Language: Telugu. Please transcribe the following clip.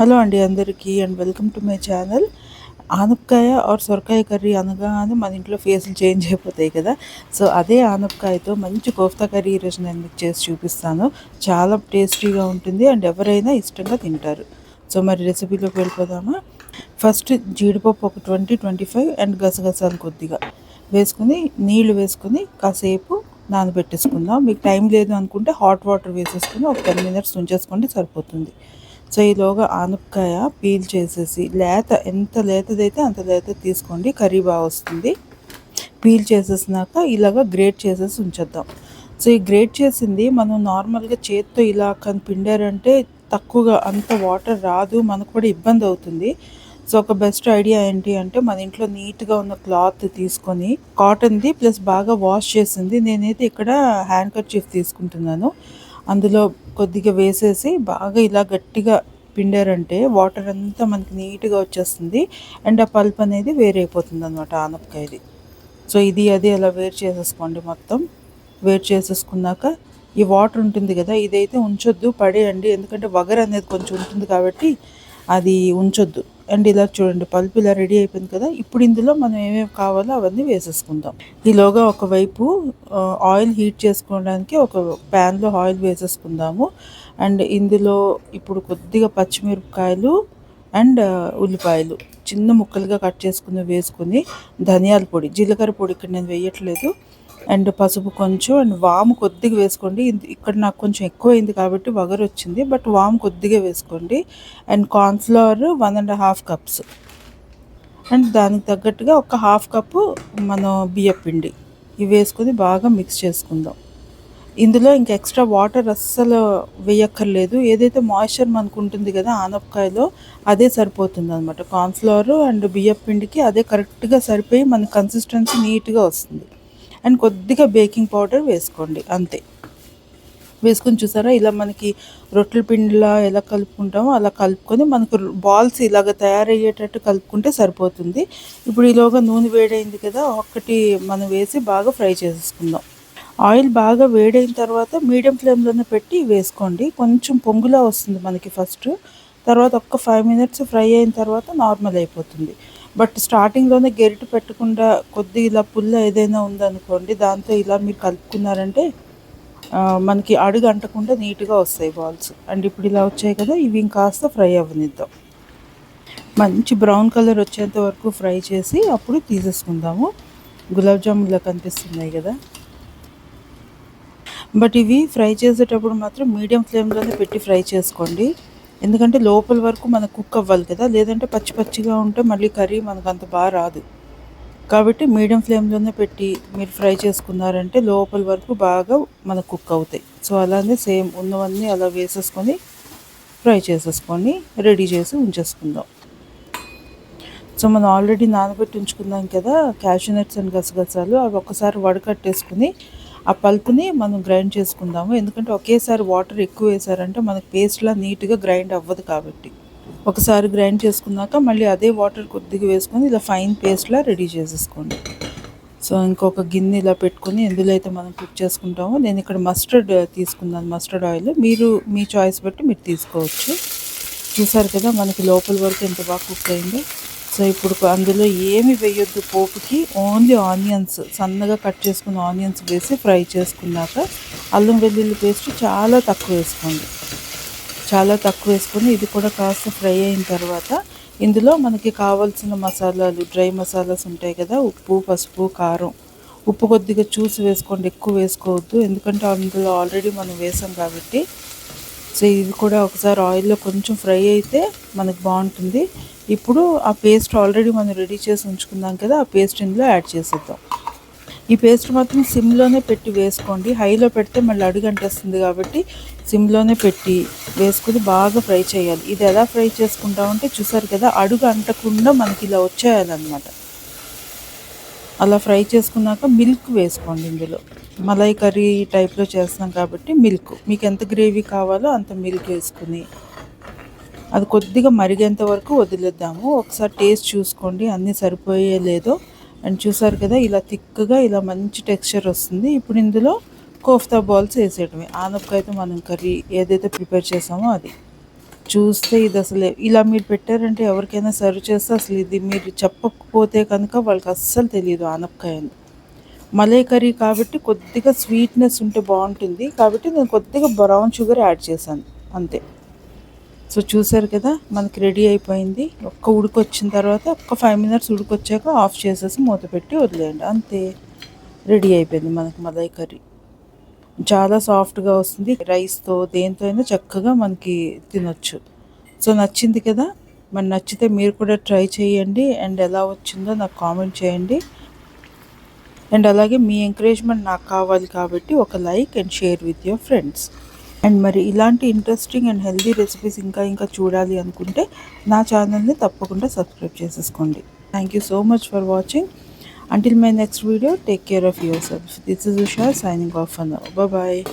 హలో అండి అందరికీ and welcome to my channel. ఆనపకాయ ఆర్ సొరకాయ కర్రీ అనగానే మన ఇంట్లో ఫేస్లు చేంజ్ అయిపోతాయి కదా. సో అదే ఆనపకాయతో మంచి కోఫ్తా కర్రీ ఈరోజు నేను మీకు చేసి చూపిస్తాను. చాలా టేస్టీగా ఉంటుంది అండ్ ఎవరైనా ఇష్టంగా తింటారు. సో మరి రెసిపీలోకి వెళ్ళిపోదామా? ఫస్ట్ జీడిపప్పు ఒక ట్వంటీ ట్వంటీ ఫైవ్ అండ్ గసగసాలు కొద్దిగా వేసుకుని నీళ్ళు వేసుకుని కాసేపు నానబెట్టేసుకుందాం. మీకు టైం లేదు అనుకుంటే హాట్ వాటర్ వేసేసుకుని ఒక టెన్ మినిట్స్ ఉంచేసుకోండి సరిపోతుంది. సో ఈలోగా ఆనపకాయ పీల్ చేసేసి లేత ఎంత లేతదైతే అంత లేత తీసుకోండి కర్రీ బాగా వస్తుంది. పీల్ చేసేసినాక ఇలాగ గ్రేట్ చేసేసి ఉంచేద్దాం. సో ఈ గ్రేట్ చేసింది మనం నార్మల్గా చేత్తో ఇలా కానీ పిండారంటే తక్కువగా అంత వాటర్ రాదు మనకు కూడా ఇబ్బంది అవుతుంది. సో ఒక బెస్ట్ ఐడియా ఏంటి అంటే మన ఇంట్లో నీట్గా ఉన్న క్లాత్ తీసుకొని కాటన్ది ప్లస్ బాగా వాష్ చేసింది. నేనైతే ఇక్కడ హ్యాండ్ కర్చీఫ్ తీసుకుంటున్నాను. అందులో కొద్దిగా వేసేసి బాగా ఇలా గట్టిగా పిండారంటే వాటర్ అంతా మనకి నీట్గా వచ్చేస్తుంది. అండ్ ఆ పల్ప్ అనేది వేరైపోతుంది అనమాట ఆనపకాయది. సో ఇది అది అలా వేరు చేసేసుకోండి మొత్తం. వేరు చేసేసుకున్నాక ఈ వాటర్ ఉంటుంది కదా ఇదైతే ఉంచొద్దు పడేయండి. ఎందుకంటే వగర్ అనేది కొంచెం ఉంటుంది కాబట్టి అది ఉంచొద్దు. అండ్ ఇలా చూడండి పల్పు ఇలా రెడీ అయిపోయింది కదా ఇప్పుడు ఇందులో మనం ఏమేమి కావాలో అవన్నీ వేసేసుకుందాం. ఈలోగా ఒకవైపు ఆయిల్ హీట్ చేసుకోవడానికి ఒక ప్యాన్లో ఆయిల్ వేసేసుకుందాము. అండ్ ఇందులో ఇప్పుడు కొద్దిగా పచ్చిమిరపకాయలు అండ్ ఉల్లిపాయలు చిన్న ముక్కలుగా కట్ చేసుకుని వేసుకుని ధనియాల పొడి జీలకర్ర పొడి ఇక్కడ నేను వేయట్లేదు. అండ్ పసుపు కొంచెం అండ్ వాము కొద్దిగా వేసుకోండి. ఇక్కడ నాకు కొంచెం ఎక్కువ అయింది కాబట్టి వగరు వచ్చింది. బట్ వాము కొద్దిగా వేసుకోండి. And cornflour one and half cups. And దానికి తగ్గట్టుగా ఒక హాఫ్ కప్పు మనం బియ్య పిండి. ఇవి వేసుకొని బాగా మిక్స్ చేసుకుందాం. ఇందులో ఇంకా ఎక్స్ట్రా వాటర్ అస్సలు వేయక్కర్లేదు. ఏదైతే మాయిశ్చర్ మనకు ఉంటుంది కదా ఆనపకాయలో అదే సరిపోతుంది అనమాట కార్న్ఫ్లవర్ అండ్ బియ్యపిండికి అదే కరెక్ట్గా సరిపోయి మన కన్సిస్టెన్సీ నీట్గా వస్తుంది. అండ్ కొద్దిగా బేకింగ్ పౌడర్ వేసుకోండి అంతే. వేసుకొని చూసారా? ఇలా మనకి రొట్టెల పిండిలా ఎలా కలుపుకుంటామో అలా కలుపుకొని మనకు బాల్స్ ఇలాగ తయారయ్యేటట్టు కలుపుకుంటే సరిపోతుంది. ఇప్పుడు ఈలోగా నూనె వేడైంది కదా ఒక్కటి మనం వేసి బాగా ఫ్రై చేసేసుకుందాం. ఆయిల్ బాగా వేడైన తర్వాత మీడియం ఫ్లేమ్లోనే పెట్టి వేసుకోండి. కొంచెం పొంగులా వస్తుంది మనకి ఫస్ట్. తర్వాత ఒక్క ఫైవ్ మినిట్స్ ఫ్రై అయిన తర్వాత నార్మల్ అయిపోతుంది. బట్ స్టార్టింగ్లోనే గెరిట పెట్టకుండా కొద్ది ఇలా పుల్ల ఏదైనా ఉందనుకోండి దాంతో ఇలా మీరు కలుపుకున్నారంటే మనకి అడుగు అంటకుండా నీట్గా వస్తాయి బాల్స్. అండ్ ఇప్పుడు ఇలా వచ్చాయి కదా ఇవి ఇంకాస్త ఫ్రై అవ్వనిద్దాం. మంచి బ్రౌన్ కలర్ వచ్చేంత వరకు ఫ్రై చేసి అప్పుడు తీసేసుకుందాము. గులాబ్ జామున్ ఇలా కనిపిస్తున్నాయి కదా. బట్ ఇవి ఫ్రై చేసేటప్పుడు మాత్రం మీడియం ఫ్లేమ్లోనే పెట్టి ఫ్రై చేసుకోండి. ఎందుకంటే లోపల వరకు మనకు కుక్ అవ్వాలి కదా లేదంటే పచ్చి పచ్చిగా ఉంటే మళ్ళీ కర్రీ మనకు అంత బాగా రాదు. కాబట్టి మీడియం ఫ్లేమ్లోనే పెట్టి మీరు ఫ్రై చేసుకున్నారంటే లోపల వరకు బాగా మనకు కుక్ అవుతాయి. సో అలానే సేమ్ ఉన్నవన్నీ అలా వేసేసుకొని ఫ్రై చేసేసుకొని రెడీ చేసి ఉంచేసుకుందాం. సో మనం ఆల్రెడీ నానబెట్టి ఉంచుకున్నాం కదా క్యాషూ నట్స్ అండ్ గసగసాలు అవి ఒక్కసారి వడకట్టేసుకుని ఆ పల్ప్ని మనం గ్రైండ్ చేసుకుందాము. ఎందుకంటే ఒకేసారి వాటర్ ఎక్కువ వేసారంటే మనకి పేస్ట్లా నీట్గా గ్రైండ్ అవ్వదు కాబట్టి. ఒకసారి గ్రైండ్ చేసుకున్నాక మళ్ళీ అదే వాటర్ కొద్దిగా వేసుకొని ఇలా ఫైన్ పేస్ట్లా రెడీ చేసేసుకోండి. సో ఇంకొక గిన్నె ఇలా పెట్టుకొని ఎందులో అయితే మనం కుక్ చేసుకుంటామో నేను ఇక్కడ మస్టర్డ్ తీసుకున్నాను మస్టర్డ్ ఆయిల్. మీరు మీ చాయిస్ బట్టి మీరు తీసుకోవచ్చు. చూసారు కదా మనకి లోపల వరకు ఎంత బాగా కుక్ అయిందో. సో ఇప్పుడు అందులో ఏమి వేయొద్దు పోపుకి ఓన్లీ ఆనియన్స్ సన్నగా కట్ చేసుకున్న ఆనియన్స్ వేసి ఫ్రై చేసుకున్నాక అల్లం వెల్లుల్లి పేస్ట్ చాలా తక్కువ వేసుకోండి. చాలా తక్కువ వేసుకొని ఇది కూడా కాస్త ఫ్రై అయిన తర్వాత ఇందులో మనకి కావాల్సిన మసాలాలు డ్రై మసాలాస్ ఉంటాయి కదా ఉప్పు పసుపు కారం. ఉప్పు కొద్దిగా చూసి వేసుకోండి ఎక్కువ వేసుకోవద్దు. ఎందుకంటే అందులో ఆల్రెడీ మనం వేసాం కాబట్టి సో ఇది కూడా ఒకసారి ఆయిల్లో కొంచెం ఫ్రై అయితే మనకు బాగుంటుంది. ఇప్పుడు ఆ పేస్ట్ ఆల్రెడీ మనం రెడీ చేసి ఉంచుకున్నాం కదా ఆ పేస్ట్ ఇందులో యాడ్ చేసేద్దాం. ఈ పేస్ట్ మాత్రం సిమ్లోనే పెట్టి వేసుకోండి. హైలో పెడితే మళ్ళీ అడుగు అంటేస్తుంది కాబట్టి సిమ్లోనే పెట్టి వేసుకుని బాగా ఫ్రై చేయాలి. ఇది ఎలా ఫ్రై చేసుకుంటామంటే చూసారు కదా అడుగు అంటకుండా మనకి ఇలా వచ్చేయాలన్నమాట. అలా ఫ్రై చేసుకున్నాక మిల్క్ వేసుకోండి ఇందులో. మలై కర్రీ టైప్లో చేస్తున్నాం కాబట్టి మిల్క్. మీకు ఎంత గ్రేవీ కావాలో అంత మిల్క్ వేసుకుని అది కొద్దిగా మరిగేంత వరకు వదిలేద్దాము. ఒకసారి టేస్ట్ చూసుకోండి అన్నీ సరిపోయే లేదో. అండ్ చూసారు కదా ఇలా థిక్గా ఇలా మంచి టెక్స్చర్ వస్తుంది. ఇప్పుడు ఇందులో కోఫ్తా బాల్స్ వేసేయటమే. ఆనపకాయతో మనం కర్రీ ఏదైతే ప్రిపేర్ చేసామో అది. చూస్తే ఇది అసలు ఇలా మీరు పెట్టారంటే ఎవరికైనా సర్వ్ చేస్తే అసలు ఇది మీరు చెప్పకపోతే కనుక వాళ్ళకి అస్సలు తెలియదు ఆనపకాయ అని మలై కర్రీ కాబట్టి కొద్దిగా స్వీట్నెస్ ఉంటే బాగుంటుంది. కాబట్టి నేను కొద్దిగా బ్రౌన్ షుగర్ యాడ్ చేశాను. అంతే. సో చూసారు కదా మనకి రెడీ అయిపోయింది. ఒక్క ఉడికి వచ్చిన తర్వాత ఒక్క ఫైవ్ మినిట్స్ ఉడికొచ్చాక ఆఫ్ చేసేసి మూత పెట్టి వదిలేయండి. అంతే. రెడీ అయిపోయింది మనకి మలై కర్రీ. చాలా సాఫ్ట్గా వస్తుంది. రైస్తో దేంతో అయినా చక్కగా మనకి తినొచ్చు. సో నచ్చింది కదా? మరి నచ్చితే మీరు కూడా ట్రై చేయండి. అండ్ ఎలా వచ్చిందో నాకు కామెంట్ చేయండి. అండ్ అలాగే మీ ఎంకరేజ్మెంట్ నాకు కావాలి కాబట్టి ఒక like and share with your friends and మరి ఇలాంటి ఇంట్రెస్టింగ్ అండ్ హెల్దీ రెసిపీస్ ఇంకా ఇంకా చూడాలి అనుకుంటే నా ఛానల్ని తప్పకుండా సబ్స్క్రైబ్ చేసేసుకోండి. Thank you so much for watching until my next video take care of yourself this is signing signing off an bye.